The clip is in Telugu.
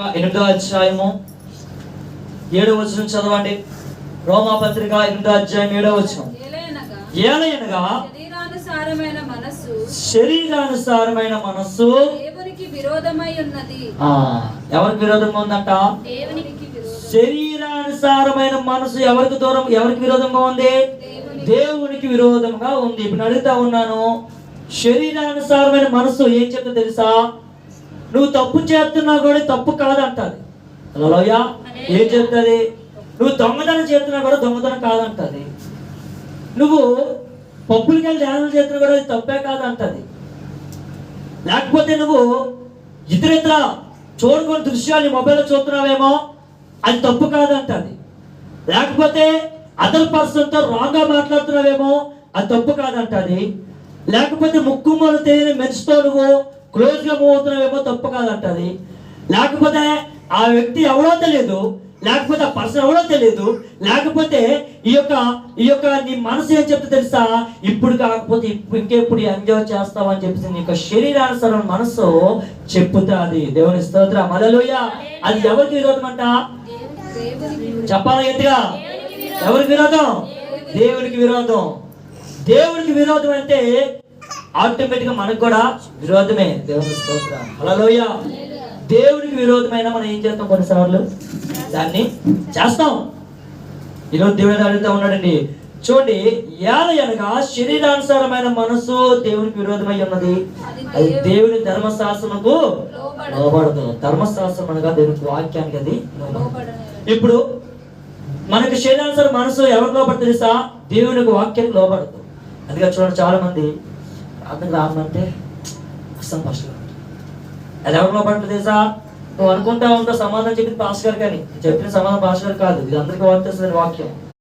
ఎనిమిదో అధ్యాయము. ఏడో వచనం చదవండి. రోమా పత్రిక ఎనిమిదో అధ్యాయం ఏడో వచనం. ఏలయనగా శరీరానుసారమైన మనస్సు శరీరానుసారమైన మనస్సు దేవునికి విరోధమై ఉన్నది. ఎవరికి విరోధంగా ఉందంట? శరీరానుసారమైన మనసు ఎవరికి దూరం ఎవరికి విరోధంగా ఉంది? దేవునికి. విరోధంగా ఉంది. ఇప్పుడు అడుగుతా ఉన్నాను. శరీరానుసారమైన మనసు ఏం చెప్తా తెలుసా? నువ్వు తప్పు చేస్తున్నా కూడా తప్పు కాదంటది. హలోయ ఏం చెప్తుంది? నువ్వు దొంగతనం చేస్తున్నా కూడా దొంగతనం కాదంటది. నువ్వు పప్పులకి వెళ్ళి ధ్యానం చేస్తున్నా కూడా అది తప్పే కాదంటది. లేకపోతే నువ్వు ఇతరితర చూడకొని దృశ్యాన్ని మొబైల్లో చూస్తున్నావేమో అది తప్పు కాదంటది. లేకపోతే అదర్ పర్సన్తో రాంగ్గా మాట్లాడుతున్నావేమో అది తప్పు కాదంటది. లేకపోతే ముక్కు మొదలు తెలియని మనిషితో నువ్వు క్లోజ్గా మూవ్ అవుతున్నావేమో తప్పు కాదంటది. లేకపోతే ఆ వ్యక్తి ఎవరో తెలియదు లేకపోతే ఆ పర్సన్ ఎవరో తెలియదు లేకపోతే ఈ యొక్క ఈ యొక్క నీ మనసు ఏం చెప్తే తెలుసా? ఇప్పుడు కాకపోతే ఇప్పుడు ఇంకెప్పుడు ఎంజాయ్ చేస్తావు అని చెప్పేసి నీ యొక్క శరీరానుసరణ మనసు చెప్పుతాది దేవుని స్తోత్ర. మలలోయ అది ఎవరికి విరోధం అంట? దేవునికి విరోధం. చెప్పాలా గట్టిగా? ఎవరికి విరోధం? దేవునికి విరోధం. దేవునికి విరోధం అంటే ఆటోమేటిక్గా మనకు కూడా విరోధమే. దేవుని స్తోత్ర. హలోయ దేవునికి విరోధమైన మనం ఏం చేస్తాం కొన్నిసార్లు? దాన్ని చేస్తాం. ఈరోజు దేవుడు అడుగుతా ఉన్నాడండి. చూడండి ఏల అనగా శరీరానుసారమైన మనసు దేవునికి విరోధమై ఉన్నది. అది దేవుని ధర్మశాస్త్రముకు లోబడదు. ధర్మశాస్త్రం అనగా దేవునికి వాక్యానికి అది ఇప్పుడు మనకు శరీరానుసార మనసు ఎవరికి లోపడి తెలుసా? దేవునికి వాక్యానికి లోపడదు అందుకే చూడండి చాలా మంది ప్రార్థన రామంటే అస్సం ఫస్ట్ అది ఎవరికి లోపడుతుంది తెలుసా? నువ్వు అనుకుంటా ఉంటావు సమాధానం చెప్పింది పాస్ గారు కానీ. చెప్పిన సమాధానం పాస్ గారు కాదు. ఇది అందరికీ వర్తిస్తుంది వాక్యం.